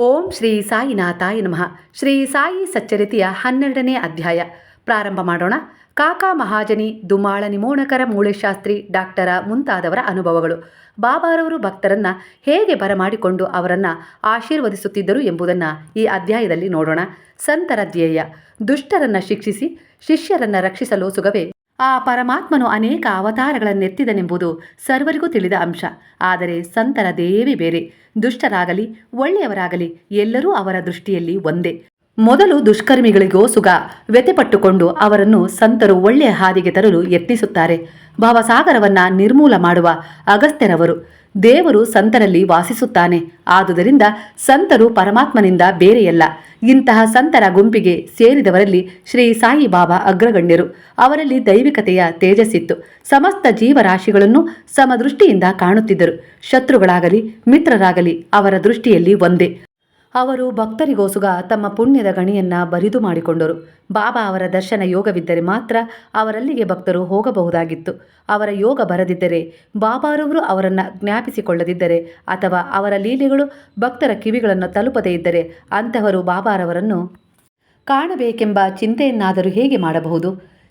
ಓಂ ಶ್ರೀ ಸಾಯಿನಾಥಾಯ ನಮಃ. ಶ್ರೀ ಸಾಯಿ ಸಚ್ಚರಿತೆಯ ಹನ್ನೆರಡನೇ ಅಧ್ಯಾಯ. ಪ್ರಾರಂಭ ಮಾಡೋಣ. ಕಾಕಾ ಮಹಾಜನಿ ದುಮಾಳ ನಿಮೋಣಕರ ಮೂಳೆಶಾಸ್ತ್ರಿ, ಡಾಕ್ಟರ ಮುಂತಾದವರ ಅನುಭವಗಳು. ಬಾಬಾರವರು ಭಕ್ತರನ್ನ ಹೇಗೆ ಬರಮಾಡಿಕೊಂಡು ಅವರನ್ನ ಆಶೀರ್ವದಿಸುತ್ತಿದ್ದರು ಎಂಬುದನ್ನು ಈ ಅಧ್ಯಾಯದಲ್ಲಿ ನೋಡೋಣ. ಸಂತರ ಧ್ಯೇಯ. ದುಷ್ಟರನ್ನ ಶಿಕ್ಷಿಸಿ, ಶಿಷ್ಯರನ್ನ ರಕ್ಷಿಸಲು ಸುಗವೇ ಆ ಪರಮಾತ್ಮನು ಅನೇಕ ಅವತಾರಗಳನ್ನೆತ್ತಿದನೆಂಬುದು ಸರ್ವರಿಗೂ ತಿಳಿದ ಅಂಶ. ಆದರೆ ಸಂತರ ದೇವಿ ಬೇರೆ. ದುಷ್ಟರಾಗಲಿ, ಒಳ್ಳೆಯವರಾಗಲಿ ಎಲ್ಲರೂ ಅವರ ದೃಷ್ಟಿಯಲ್ಲಿ ಒಂದೇ. ಮೊದಲು ದುಷ್ಕರ್ಮಿಗಳಿಗೋ ಸುಗ ವ್ಯತೆಪಟ್ಟುಕೊಂಡು ಅವರನ್ನು ಸಂತರು ಒಳ್ಳೆಯ ಹಾದಿಗೆ ತರಲು ಯತ್ನಿಸುತ್ತಾರೆ. ಭಾವಸಾಗರವನ್ನ ನಿರ್ಮೂಲ ಮಾಡುವ ಅಗಸ್ತ್ಯರವರು ದೇವರು ಸಂತರಲ್ಲಿ ವಾಸಿಸುತ್ತಾನೆ. ಆದುದರಿಂದ ಸಂತರು ಪರಮಾತ್ಮನಿಂದ ಬೇರೆಯಲ್ಲ. ಇಂತಹ ಸಂತರ ಗುಂಪಿಗೆ ಸೇರಿದವರಲ್ಲಿ ಶ್ರೀ ಸಾಯಿಬಾಬಾ ಅಗ್ರಗಣ್ಯರು. ಅವರಲ್ಲಿ ದೈವಿಕತೆಯ ತೇಜಸ್ಸಿತ್ತು. ಸಮಸ್ತ ಜೀವರಾಶಿಗಳನ್ನು ಸಮದೃಷ್ಟಿಯಿಂದ ಕಾಣುತ್ತಿದ್ದರು. ಶತ್ರುಗಳಾಗಲಿ, ಮಿತ್ರರಾಗಲಿ ಅವರ ದೃಷ್ಟಿಯಲ್ಲಿ ಒಂದೇ. ಅವರು ಭಕ್ತರಿಗೋಸುಗ ತಮ್ಮ ಪುಣ್ಯದ ಗಣಿಯನ್ನ ಬರಿದು ಮಾಡಿಕೊಂಡರು. ಬಾಬಾ ಅವರ ದರ್ಶನ ಯೋಗವಿದ್ದರೆ ಮಾತ್ರ ಅವರಲ್ಲಿಗೆ ಭಕ್ತರು ಹೋಗಬಹುದಾಗಿತ್ತು. ಅವರ ಯೋಗ ಬರದಿದ್ದರೆ, ಬಾಬಾರವರು ಅವರನ್ನು ಜ್ಞಾಪಿಸಿಕೊಳ್ಳದಿದ್ದರೆ ಅಥವಾ ಅವರ ಲೀಲೆಗಳು ಭಕ್ತರ ಕಿವಿಗಳನ್ನು ತಲುಪದೇ ಇದ್ದರೆ ಅಂತಹವರು ಬಾಬಾರವರನ್ನು ಕಾಣಬೇಕೆಂಬ ಚಿಂತೆಯನ್ನಾದರೂ ಹೇಗೆ ಮಾಡಬಹುದು?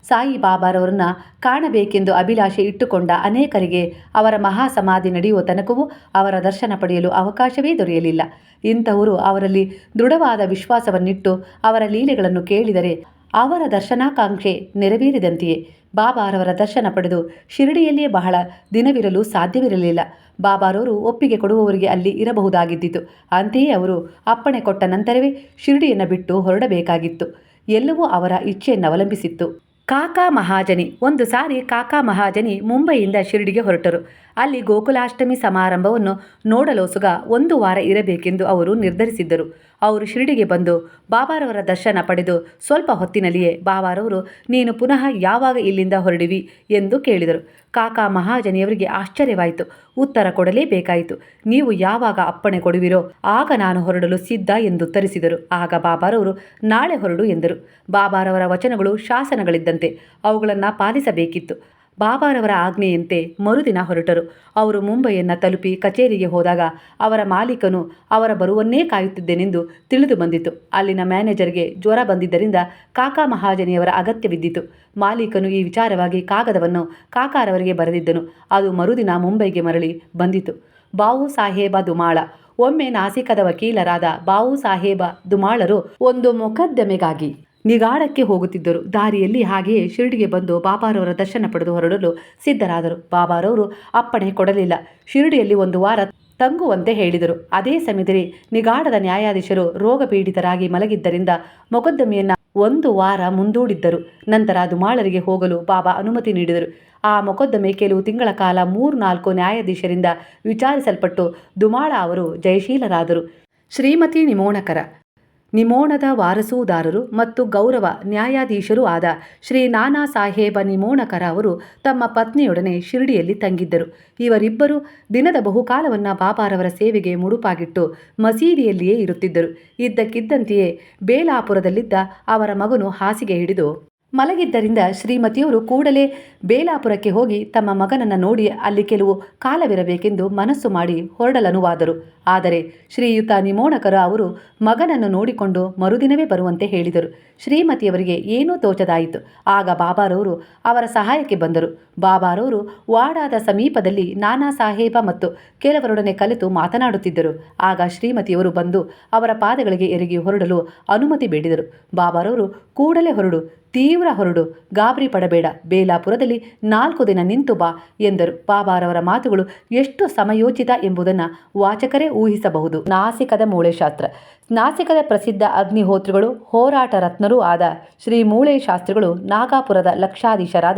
ಸಾಯಿ ಬಾಬಾರವರನ್ನ ಕಾಣಬೇಕೆಂದು ಅಭಿಲಾಷೆ ಇಟ್ಟುಕೊಂಡ ಅನೇಕರಿಗೆ ಅವರ ಮಹಾಸಮಾಧಿ ನಡೆಯುವ ತನಕವೂ ಅವರ ದರ್ಶನ ಪಡೆಯಲು ಅವಕಾಶವೇ ದೊರೆಯಲಿಲ್ಲ. ಇಂಥವರು ಅವರಲ್ಲಿ ದೃಢವಾದ ವಿಶ್ವಾಸವನ್ನಿಟ್ಟು ಅವರ ಲೀಲೆಗಳನ್ನು ಕೇಳಿದರೆ ಅವರ ದರ್ಶನಾಕಾಂಕ್ಷೆ ನೆರವೇರಿದಂತೆಯೇ. ಬಾಬಾರವರ ದರ್ಶನ ಪಡೆದು ಶಿರಡಿಯಲ್ಲಿಯೇ ಬಹಳ ದಿನವಿರಲು ಸಾಧ್ಯವಿರಲಿಲ್ಲ. ಬಾಬಾರವರು ಒಪ್ಪಿಗೆ ಕೊಡುವವರಿಗೆ ಅಲ್ಲಿ ಇರಬಹುದಾಗಿದ್ದಿತು. ಅಂತೆಯೇ ಅವರು ಅಪ್ಪಣೆ ಕೊಟ್ಟ ನಂತರವೇ ಶಿರಡಿಯನ್ನು ಬಿಟ್ಟು ಹೊರಡಬೇಕಾಗಿತ್ತು. ಎಲ್ಲವೂ ಅವರ ಇಚ್ಛೆಯನ್ನು ಅವಲಂಬಿಸಿತ್ತು. ಕಾಕಾ ಮಹಾಜನಿ. ಒಂದು ಸಾರಿ ಕಾಕಾ ಮಹಾಜನಿ ಮುಂಬೈಯಿಂದ ಶಿರಡಿಗೆ ಹೊರಟರು. ಅಲ್ಲಿ ಗೋಕುಲಾಷ್ಟಮಿ ಸಮಾರಂಭವನ್ನು ನೋಡಲೋಸುಗ ಒಂದು ವಾರ ಇರಬೇಕೆಂದು ಅವರು ನಿರ್ಧರಿಸಿದ್ದರು. ಅವರು ಶಿರಡಿಗೆ ಬಂದು ಬಾಬಾರವರ ದರ್ಶನ ಪಡೆದು ಸ್ವಲ್ಪ ಹೊತ್ತಿನಲ್ಲಿಯೇ ಬಾಬಾರವರು, ನೀನು ಪುನಃ ಯಾವಾಗ ಇಲ್ಲಿಂದ ಹೊರಡಿವಿ? ಎಂದು ಕೇಳಿದರು. ಕಾಕಾ ಮಹಾಜನಿಯವರಿಗೆ ಆಶ್ಚರ್ಯವಾಯಿತು. ಉತ್ತರ ಕೊಡಲೇಬೇಕಾಯಿತು. ನೀವು ಯಾವಾಗ ಅಪ್ಪಣೆ ಕೊಡುವಿರೋ, ಆಗ ನಾನು ಹೊರಡಲು ಸಿದ್ಧ ಎಂದು ಉತ್ತರಿಸಿದರು. ಆಗ ಬಾಬಾರವರು, ನಾಳೆ ಹೊರಡು ಎಂದರು. ಬಾಬಾರವರ ವಚನಗಳು ಶಾಸನಗಳಿದ್ದಂತೆ, ಅವುಗಳನ್ನು ಪಾಲಿಸಬೇಕಿತ್ತು. ಬಾಬಾರವರ ಆಜ್ಞೆಯಂತೆ ಮರುದಿನ ಹೊರಟರು. ಅವರು ಮುಂಬೈಯನ್ನು ತಲುಪಿ ಕಚೇರಿಗೆ ಹೋದಾಗ ಅವರ ಮಾಲೀಕನು ಅವರ ಬರುವನ್ನೇ ಕಾಯುತ್ತಿದ್ದೇನೆಂದು ತಿಳಿದು ಬಂದಿತು. ಅಲ್ಲಿನ ಮ್ಯಾನೇಜರ್ಗೆ ಜ್ವರ ಬಂದಿದ್ದರಿಂದ ಕಾಕಾ ಮಹಾಜನಿಯವರ ಅಗತ್ಯವಿದ್ದಿತು. ಮಾಲೀಕನು ಈ ವಿಚಾರವಾಗಿ ಕಾಗದವನ್ನು ಕಾಕಾರವರಿಗೆ ಬರೆದಿದ್ದನು. ಅದು ಮರುದಿನ ಮುಂಬೈಗೆ ಮರಳಿ ಬಂದಿತು. ಬಾವು ಸಾಹೇಬ ದುಮಾಳ. ಒಮ್ಮೆ ನಾಸಿಕದ ವಕೀಲರಾದ ಬಾವು ಸಾಹೇಬ ದುಮಾಳರು ಒಂದು ಮೊಕದ್ದಮೆಗಾಗಿ ನಿಗಾಡಕ್ಕೆ ಹೋಗುತ್ತಿದ್ದರು. ದಾರಿಯಲ್ಲಿ ಹಾಗೆಯೇ ಶಿರಡಿಗೆ ಬಂದು ಬಾಬಾರವರ ದರ್ಶನ ಪಡೆದು ಹೊರಡಲು ಸಿದ್ಧರಾದರು. ಬಾಬಾರವರು ಅಪ್ಪಣೆ ಕೊಡಲಿಲ್ಲ. ಶಿರಡಿಯಲ್ಲಿ ಒಂದು ವಾರ ತಂಗುವಂತೆ ಹೇಳಿದರು. ಅದೇ ಸಮಯದಲ್ಲಿ ನಿಗಾಡದ ನ್ಯಾಯಾಧೀಶರು ರೋಗ ಪೀಡಿತರಾಗಿ ಮಲಗಿದ್ದರಿಂದ ಮೊಕದ್ದಮೆಯನ್ನು ಒಂದು ವಾರ ಮುಂದೂಡಿದ್ದರು. ನಂತರ ದುಮಾಳರಿಗೆ ಹೋಗಲು ಬಾಬಾ ಅನುಮತಿ ನೀಡಿದರು. ಆ ಮೊಕದ್ದಮೆ ಕೆಲವು ತಿಂಗಳ ಕಾಲ ಮೂರ್ನಾಲ್ಕು ನ್ಯಾಯಾಧೀಶರಿಂದ ವಿಚಾರಿಸಲ್ಪಟ್ಟು ದುಮಾಳ ಅವರು ಜಯಶೀಲರಾದರು. ಶ್ರೀಮತಿ ನಿಮೋಣಕರ ನಿಮೋಣದ ವಾರಸುದಾರರು ಮತ್ತು ಗೌರವ ನ್ಯಾಯಾಧೀಶರೂ ಆದ ಶ್ರೀ ನಾನಾ ಸಾಹೇಬ ನಿಮೋಣಕರ ಅವರು ತಮ್ಮ ಪತ್ನಿಯೊಡನೆ ಶಿರಡಿಯಲ್ಲಿ ತಂಗಿದ್ದರು. ಇವರಿಬ್ಬರು ದಿನದ ಬಹುಕಾಲವನ್ನು ಬಾಬಾರವರ ಸೇವೆಗೆ ಮುಡುಪಾಗಿಟ್ಟು ಮಸೀದಿಯಲ್ಲಿಯೇ ಇರುತ್ತಿದ್ದರು. ಇದ್ದಕ್ಕಿದ್ದಂತೆಯೇ ಬೇಲಾಪುರದಲ್ಲಿದ್ದ ಅವರ ಮಗನು ಹಾಸಿಗೆ ಹಿಡಿದು ಮಲಗಿದ್ದರಿಂದ ಶ್ರೀಮತಿಯವರು ಕೂಡಲೇ ಬೇಲಾಪುರಕ್ಕೆ ಹೋಗಿ ತಮ್ಮ ಮಗನನ್ನು ನೋಡಿ ಅಲ್ಲಿ ಕೆಲವು ಕಾಲವಿರಬೇಕೆಂದು ಮನಸ್ಸು ಮಾಡಿ ಹೊರಡಲನುವಾದರು. ಆದರೆ ಶ್ರೀಯುತ ನಿಮೋಣಕರ ಅವರು ಮಗನನ್ನು ನೋಡಿಕೊಂಡು ಮರುದಿನವೇ ಬರುವಂತೆ ಹೇಳಿದರು. ಶ್ರೀಮತಿಯವರಿಗೆ ಏನೂ ತೋಚದಾಯಿತು. ಆಗ ಬಾಬಾರವರು ಅವರ ಸಹಾಯಕ್ಕೆ ಬಂದರು. ಬಾಬಾರವರು ವಾಡಾದ ಸಮೀಪದಲ್ಲಿ ನಾನಾ ಸಾಹೇಬ ಮತ್ತು ಕೆಲವರೊಡನೆ ಕಲಿತು ಮಾತನಾಡುತ್ತಿದ್ದರು. ಆಗ ಶ್ರೀಮತಿಯವರು ಬಂದು ಅವರ ಪಾದಗಳಿಗೆ ಎರಗಿ ಹೊರಡಲು ಅನುಮತಿ ಬೇಡಿದರು. ಬಾಬಾರವರು ಕೂಡಲೇ ಹೊರಡು ತೀವ್ರ ಹೊರಡು, ಗಾಬರಿ ಪಡಬೇಡ, ಬೇಲಾಪುರದಲ್ಲಿ ನಾಲ್ಕು ದಿನ ನಿಂತು ಬಾ, ಎಂದರು. ಬಾಬಾರವರ ಮಾತುಗಳು ಎಷ್ಟು ಸಮಯೋಚಿತ ಎಂಬುದನ್ನು ವಾಚಕರೇ ಊಹಿಸಬಹುದು. ನಾಸಿಕದ ಮೂಳೆಶಾಸ್ತ್ರ. ನಾಸಿಕದ ಪ್ರಸಿದ್ಧ ಅಗ್ನಿಹೋತ್ರಿಗಳು ಹೋರಾಟ ರತ್ನರೂ ಆದ ಶ್ರೀ ಮೂಳೆ ಶಾಸ್ತ್ರಿಗಳು ನಾಗಾಪುರದ ಲಕ್ಷಾಧೀಶರಾದ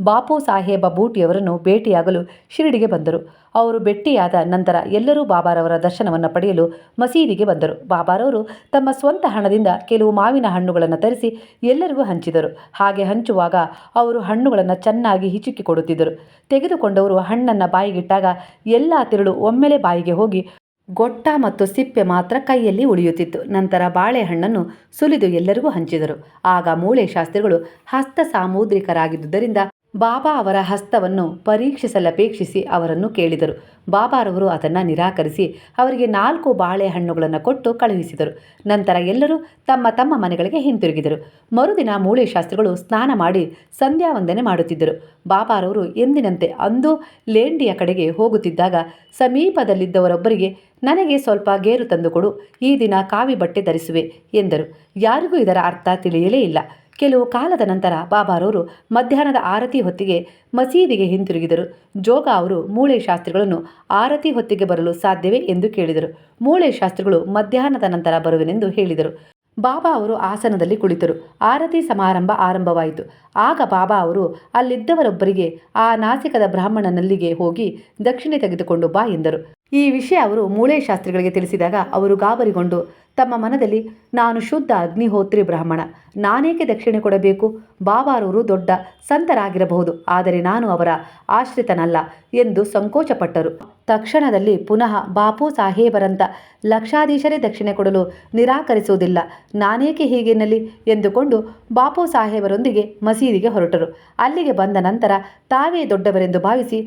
ಬಾಪು ಸಾಹೇಬ ಬೂಟಿಯವರನ್ನು ಭೇಟಿಯಾಗಲು ಶಿರಡಿಗೆ ಬಂದರು. ಅವರು ಭೇಟಿಯಾದ ನಂತರ ಎಲ್ಲರೂ ಬಾಬಾರವರ ದರ್ಶನವನ್ನು ಪಡೆಯಲು ಮಸೀದಿಗೆ ಬಂದರು. ಬಾಬಾರವರು ತಮ್ಮ ಸ್ವಂತ ಹಣದಿಂದ ಕೆಲವು ಮಾವಿನ ಹಣ್ಣುಗಳನ್ನು ತರಿಸಿ ಎಲ್ಲರಿಗೂ ಹಂಚಿದರು. ಹಾಗೆ ಹಂಚುವಾಗ ಅವರು ಹಣ್ಣುಗಳನ್ನು ಚೆನ್ನಾಗಿ ಹಿಚುಕಿ ಕೊಡುತ್ತಿದ್ದರು. ತೆಗೆದುಕೊಂಡವರು ಹಣ್ಣನ್ನು ಬಾಯಿಗಿಟ್ಟಾಗ ಎಲ್ಲ ತಿರುಳು ಒಮ್ಮೆಲೆ ಬಾಯಿಗೆ ಹೋಗಿ ಗೊಟ್ಟ ಮತ್ತು ಸಿಪ್ಪೆ ಮಾತ್ರ ಕೈಯಲ್ಲಿ ಉಳಿಯುತ್ತಿತ್ತು. ನಂತರ ಬಾಳೆಹಣ್ಣನ್ನು ಸುಲಿದು ಎಲ್ಲರಿಗೂ ಹಂಚಿದರು. ಆಗ ಮೂಳೆ ಶಾಸ್ತ್ರಿಗಳು ಹಸ್ತ ಸಾಮುದ್ರಿಕರಾಗಿದ್ದುದರಿಂದ ಬಾಬಾ ಅವರ ಹಸ್ತವನ್ನು ಪರೀಕ್ಷಿಸಲಪೇಕ್ಷಿಸಿ ಅವರನ್ನು ಕೇಳಿದರು. ಬಾಬಾರವರು ಅದನ್ನು ನಿರಾಕರಿಸಿ ಅವರಿಗೆ ನಾಲ್ಕು ಬಾಳೆಹಣ್ಣುಗಳನ್ನು ಕೊಟ್ಟು ಕಳುಹಿಸಿದರು. ನಂತರ ಎಲ್ಲರೂ ತಮ್ಮ ತಮ್ಮ ಮನೆಗಳಿಗೆ ಹಿಂತಿರುಗಿದರು. ಮರುದಿನ ಮೂಳೆ ಶಾಸ್ತ್ರಿಗಳು ಸ್ನಾನ ಮಾಡಿ ಸಂಧ್ಯಾ ವಂದನೆ ಮಾಡುತ್ತಿದ್ದರು. ಬಾಬಾರವರು ಎಂದಿನಂತೆ ಅಂದು ಲೇಂಡಿಯ ಕಡೆಗೆ ಹೋಗುತ್ತಿದ್ದಾಗ ಸಮೀಪದಲ್ಲಿದ್ದವರೊಬ್ಬರಿಗೆ, ನನಗೆ ಸ್ವಲ್ಪ ಗೇರು ತಂದುಕೊಡು ಈ ದಿನ ಕಾವಿ ಬಟ್ಟೆ ಧರಿಸುವೆ ಎಂದರು. ಯಾರಿಗೂ ಇದರ ಅರ್ಥ ತಿಳಿಯಲೇ ಇಲ್ಲ. ಕೆಲವು ಕಾಲದ ನಂತರ ಬಾಬಾರವರು ಮಧ್ಯಾಹ್ನದ ಆರತಿ ಹೊತ್ತಿಗೆ ಮಸೀದಿಗೆ ಹಿಂತಿರುಗಿದರು. ಜೋಗ ಅವರು ಮೂಳೆ ಶಾಸ್ತ್ರಿಗಳನ್ನು ಆರತಿ ಹೊತ್ತಿಗೆ ಬರಲು ಸಾಧ್ಯವೇ ಎಂದು ಕೇಳಿದರು. ಮೂಳೆ ಶಾಸ್ತ್ರಿಗಳು ಮಧ್ಯಾಹ್ನದ ನಂತರ ಬರುವೆನೆಂದು ಹೇಳಿದರು. ಬಾಬಾ ಅವರು ಆಸನದಲ್ಲಿ ಕುಳಿತರು. ಆರತಿ ಸಮಾರಂಭ ಆರಂಭವಾಯಿತು. ಆಗ ಬಾಬಾ ಅವರು, ಅಲ್ಲಿದ್ದವರೊಬ್ಬರಿಗೆ ಆ ನಾಸಿಕದ ಬ್ರಾಹ್ಮಣನಲ್ಲಿಗೆ ಹೋಗಿ ದಕ್ಷಿಣೆ ತೆಗೆದುಕೊಂಡು ಬಾ ಎಂದರು. ಈ ವಿಷಯ ಅವರು ಮೂಳೆ ಶಾಸ್ತ್ರಿಗಳಿಗೆ ತಿಳಿಸಿದಾಗ ಅವರು ಗಾಬರಿಗೊಂಡು, ತಮ್ಮ ಮನದಲ್ಲಿ, ನಾನು ಶುದ್ಧ ಅಗ್ನಿಹೋತ್ರಿ ಬ್ರಾಹ್ಮಣ, ನಾನೇಕೆ ದಕ್ಷಿಣೆ ಕೊಡಬೇಕು? ಬಾಬಾರವರು ದೊಡ್ಡ ಸಂತರಾಗಿರಬಹುದು, ಆದರೆ ನಾನು ಅವರ ಆಶ್ರಿತನಲ್ಲ ಎಂದು ಸಂಕೋಚಪಟ್ಟರು. ತಕ್ಷಣದಲ್ಲಿ ಪುನಃ ಬಾಪು ಸಾಹೇಬರಂತ ಲಕ್ಷಾಧೀಶರೇ ದಕ್ಷಿಣೆ ಕೊಡಲು ನಿರಾಕರಿಸುವುದಿಲ್ಲ, ನಾನೇಕೆ ಹೀಗೆನ್ನಲಿ ಎಂದುಕೊಂಡು ಬಾಪು ಸಾಹೇಬರೊಂದಿಗೆ ಮಸೀದಿಗೆ ಹೊರಟರು. ಅಲ್ಲಿಗೆ ಬಂದ ನಂತರ ತಾವೇ ದೊಡ್ಡವರೆಂದು ಭಾವಿಸಿ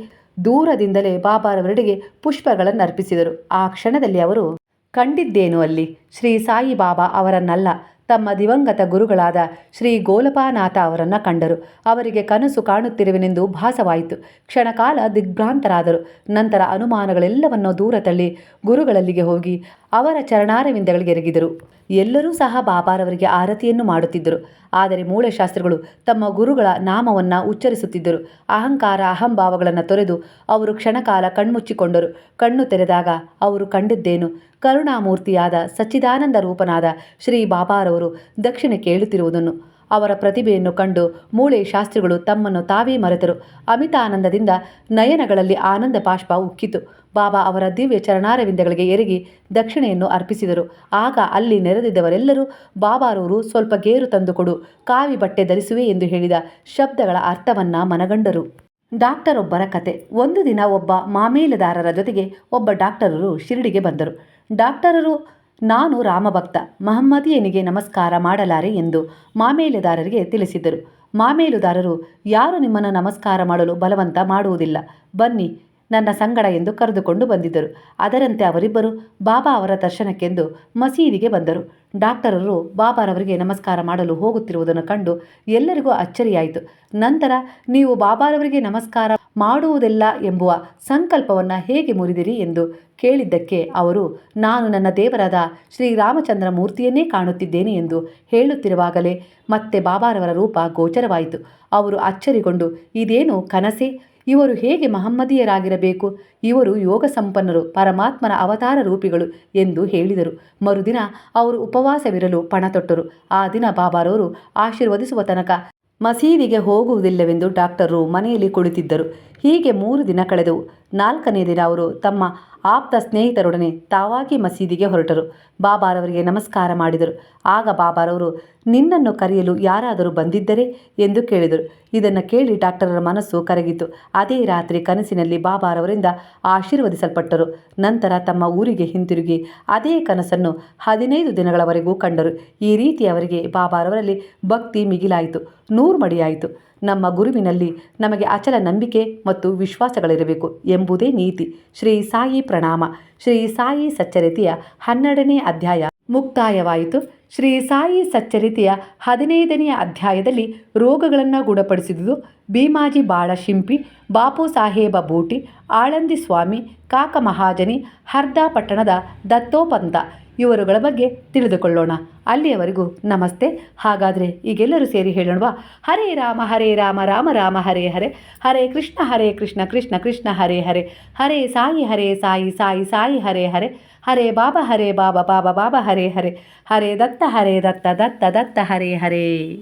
ದೂರದಿಂದಲೇ ಬಾಬಾರವರೆಡೆಗೆ ಪುಷ್ಪಗಳನ್ನು ಅರ್ಪಿಸಿದರು. ಆ ಕ್ಷಣದಲ್ಲಿ ಅವರು, ಕಂಡಿದ್ದೇನು ಅಲ್ಲಿ? ಶ್ರೀ ಸಾಯಿಬಾಬಾ ಅವರನ್ನಲ್ಲ, ತಮ್ಮ ದಿವಂಗತ ಗುರುಗಳಾದ ಶ್ರೀ ಗೋಲಪಾನಾಥ ಅವರನ್ನು ಕಂಡರು. ಅವರಿಗೆ ಕನಸು ಕಾಣುತ್ತಿರುವೆನೆಂದು ಭಾಸವಾಯಿತು. ಕ್ಷಣಕಾಲ ದಿಗ್ಭ್ರಾಂತರಾದರು. ನಂತರ ಅನುಮಾನಗಳೆಲ್ಲವನ್ನೂ ದೂರ ತಳ್ಳಿ ಗುರುಗಳಲ್ಲಿಗೆ ಹೋಗಿ ಅವರ ಚರಣಾರವಿಂದಗಳಿಗೆ ಎರಗಿದರು. ಎಲ್ಲರೂ ಸಹ ಬಾಬಾರವರಿಗೆ ಆರತಿಯನ್ನು ಮಾಡುತ್ತಿದ್ದರು. ಆದರೆ ಮೂಳೆಶಾಸ್ತ್ರಿಗಳು ತಮ್ಮ ಗುರುಗಳ ನಾಮವನ್ನು ಉಚ್ಚರಿಸುತ್ತಿದ್ದರು. ಅಹಂಕಾರ, ಅಹಂಭಾವಗಳನ್ನು ತೊರೆದು ಅವರು ಕ್ಷಣಕಾಲ ಕಣ್ಮುಚ್ಚಿಕೊಂಡರು. ಕಣ್ಣು ತೆರೆದಾಗ ಅವರು ಕಂಡಿದ್ದೇನು? ಕರುಣಾಮೂರ್ತಿಯಾದ ಸಚ್ಚಿದಾನಂದ ರೂಪನಾದ ಶ್ರೀ ಬಾಬಾರವರು ದಕ್ಷಿಣ ಕೇಳುತ್ತಿರುವುದನ್ನು. ಅವರ ಪ್ರತಿಭೆಯನ್ನು ಕಂಡು ಮೂಳೆ ಶಾಸ್ತ್ರಿಗಳು ತಮ್ಮನ್ನು ತಾವೇ ಮರೆತರು. ಅಮಿತಾನಂದದಿಂದ ನಯನಗಳಲ್ಲಿ ಆನಂದ ಬಾಷ್ಪ ಉಕ್ಕಿತು. ಬಾಬಾ ಅವರ ದಿವ್ಯ ಚರಣಾರವಿಂದಗಳಿಗೆ ಎರಗಿ ದಕ್ಷಿಣೆಯನ್ನು ಅರ್ಪಿಸಿದರು. ಆಗ ಅಲ್ಲಿ ನೆರೆದಿದ್ದವರೆಲ್ಲರೂ ಬಾಬಾರವರು ಸ್ವಲ್ಪ ಗೇರು ತಂದುಕೊಡು ಕಾವಿ ಬಟ್ಟೆ ಧರಿಸುವೆ ಎಂದು ಹೇಳಿದ ಶಬ್ದಗಳ ಅರ್ಥವನ್ನ ಮನಗಂಡರು. ಡಾಕ್ಟರ್ ಒಬ್ಬರ ಕತೆ. ಒಂದು ದಿನ ಒಬ್ಬ ಮಾಮೇಲುದಾರರ ಜೊತೆಗೆ ಒಬ್ಬ ಡಾಕ್ಟರರು ಶಿರಡಿಗೆ ಬಂದರು. ಡಾಕ್ಟರರು, ನಾನು ರಾಮಭಕ್ತ. ಮಹಮ್ಮದಿಯನಿಗೆ ನಮಸ್ಕಾರ ಮಾಡಲಾರೆ ಎಂದು ಮಾಮೇಲುದಾರರಿಗೆ ತಿಳಿಸಿದರು ಮಾಮೇಲುದಾರರು, ಯಾರು ನಿಮ್ಮನ್ನು ನಮಸ್ಕಾರ ಮಾಡಲು ಬಲವಂತ ಮಾಡುವುದಿಲ್ಲ. ಬನ್ನಿ ನನ್ನ ಸಂಗಡ ಎಂದು ಕರೆದುಕೊಂಡು ಬಂದಿದ್ದರು. ಅದರಂತೆ ಅವರಿಬ್ಬರು ಬಾಬಾ ಅವರ ದರ್ಶನಕ್ಕೆಂದು ಮಸೀದಿಗೆ ಬಂದರು. ಡಾಕ್ಟರರು ಬಾಬಾರವರಿಗೆ ನಮಸ್ಕಾರ ಮಾಡಲು ಹೋಗುತ್ತಿರುವುದನ್ನು ಕಂಡು ಎಲ್ಲರಿಗೂ ಅಚ್ಚರಿಯಾಯಿತು. ನಂತರ, ನೀವು ಬಾಬಾರವರಿಗೆ ನಮಸ್ಕಾರ ಮಾಡುವುದಿಲ್ಲ ಎಂಬುವ ಸಂಕಲ್ಪವನ್ನು ಹೇಗೆ ಮುರಿದಿರಿ ಎಂದು ಕೇಳಿದ್ದಕ್ಕೆ ಅವರು, ನಾನು ನನ್ನ ದೇವರಾದ ಶ್ರೀರಾಮಚಂದ್ರ ಮೂರ್ತಿಯನ್ನೇ ಕಾಣುತ್ತಿದ್ದೇನೆ ಎಂದು ಹೇಳುತ್ತಿರುವಾಗಲೇ ಮತ್ತೆ ಬಾಬಾರವರ ರೂಪ ಗೋಚರವಾಯಿತು. ಅವರು ಅಚ್ಚರಿಗೊಂಡು, ಇದೇನು ಕನಸೆ? ಇವರು ಹೇಗೆ ಮಹಮ್ಮದೀಯರಾಗಿರಬೇಕು? ಇವರು ಯೋಗ ಸಂಪನ್ನರು, ಪರಮಾತ್ಮನ ಅವತಾರ ರೂಪಿಗಳು ಎಂದು ಹೇಳಿದರು. ಮರುದಿನ ಅವರು ಉಪವಾಸವಿರಲು ಪಣ ತೊಟ್ಟರು. ಆ ದಿನ ಬಾಬಾರವರು ಆಶೀರ್ವದಿಸುವ ತನಕ ಮಸೀದಿಗೆ ಹೋಗುವುದಿಲ್ಲವೆಂದು ಡಾಕ್ಟರು ಮನೆಯಲ್ಲಿ ಕುಳಿತಿದ್ದರು. ಹೀಗೆ ಮೂರು ದಿನ ಕಳೆದು ನಾಲ್ಕನೇ ದಿನ ಅವರು ತಮ್ಮ ಆಪ್ತ ಸ್ನೇಹಿತರೊಡನೆ ತಾವಾಗಿ ಮಸೀದಿಗೆ ಹೊರಟರು. ಬಾಬಾರವರಿಗೆ ನಮಸ್ಕಾರ ಮಾಡಿದರು. ಆಗ ಬಾಬಾರವರು ನಿನ್ನನ್ನು ಕರೆಯಲು ಯಾರಾದರೂ ಬಂದಿದ್ದರೆ? ಎಂದು ಕೇಳಿದರು. ಇದನ್ನು ಕೇಳಿ ಡಾಕ್ಟರರ ಮನಸ್ಸು ಕರಗಿತು. ಅದೇ ರಾತ್ರಿ ಕನಸಿನಲ್ಲಿ ಬಾಬಾರವರಿಂದ ಆಶೀರ್ವದಿಸಲ್ಪಟ್ಟರು. ನಂತರ ತಮ್ಮ ಊರಿಗೆ ಹಿಂತಿರುಗಿ ಅದೇ ಕನಸನ್ನು ಹದಿನೈದು ದಿನಗಳವರೆಗೂ ಕಂಡರು. ಈ ರೀತಿ ಅವರಿಗೆ ಬಾಬಾರವರಲ್ಲಿ ಭಕ್ತಿ ಮಿಗಿಲಾಯಿತು. ನೂರ್ಮಡಿಯಾಯಿತು ನಮ್ಮ ಗುರುವಿನಲ್ಲಿ ನಮಗೆ ಅಚಲ ನಂಬಿಕೆ ಮತ್ತು ವಿಶ್ವಾಸಗಳಿರಬೇಕು ಎಂಬುದೇ ನೀತಿ. ಶ್ರೀ ಸಾಯಿ ಪ್ರಣಾಮ. ಶ್ರೀ ಸಾಯಿ ಸಚ್ಚರಿತೆಯ ಹನ್ನೆರಡನೇ ಅಧ್ಯಾಯ ಮುಕ್ತಾಯವಾಯಿತು. ಶ್ರೀ ಸಾಯಿ ಸಚ್ಚರಿತೆಯ ಹದಿನೈದನೆಯ ಅಧ್ಯಾಯದಲ್ಲಿ ರೋಗಗಳನ್ನು ಗುಣಪಡಿಸಿದುದು ಭೀಮಾಜಿ ಬಾಳ ಶಿಂಪಿ ಬಾಪು ಸಾಹೇಬ ಬೂಟಿ ಆಳಂದಿ ಸ್ವಾಮಿ, ಕಾಕ ಮಹಾಜನಿ, ಹರ್ದಾ ಪಟ್ಟಣದ ದತ್ತೋಪಂತ ಇವರುಗಳ ಬಗ್ಗೆ ತಿಳಿದುಕೊಳ್ಳೋಣ. ಅಲ್ಲಿಯವರೆಗೂ ನಮಸ್ತೆ. ಹಾಗಾದರೆ ಈಗೆಲ್ಲರೂ ಸೇರಿ ಹೇಳೋಣವಾ? ಹರೇ ರಾಮ ಹರೇ ರಾಮ ರಾಮ ರಾಮ, ಹರೇ ಹರೇ. ಹರೇ ಕೃಷ್ಣ ಹರೇ ಕೃಷ್ಣ ಕೃಷ್ಣ ಕೃಷ್ಣ, ಹರೇ ಹರೇ. ಹರೇ ಸಾಯಿ ಹರೇ ಸಾಯಿ ಸಾಯಿ ಸಾಯಿ, ಹರೇ ಹರೇ. ಹರೇ ಬಾಬಾ ಹರೇ ಬಾಬಾ ಬಾಬಾ ಬಾಬಾ, ಹರೇ ಹರೇ. ಹರೇ ದತ್ತ ಹರೇ ದತ್ತ ದತ್ತ ದತ್ತ, ಹರೇ ಹರೇ.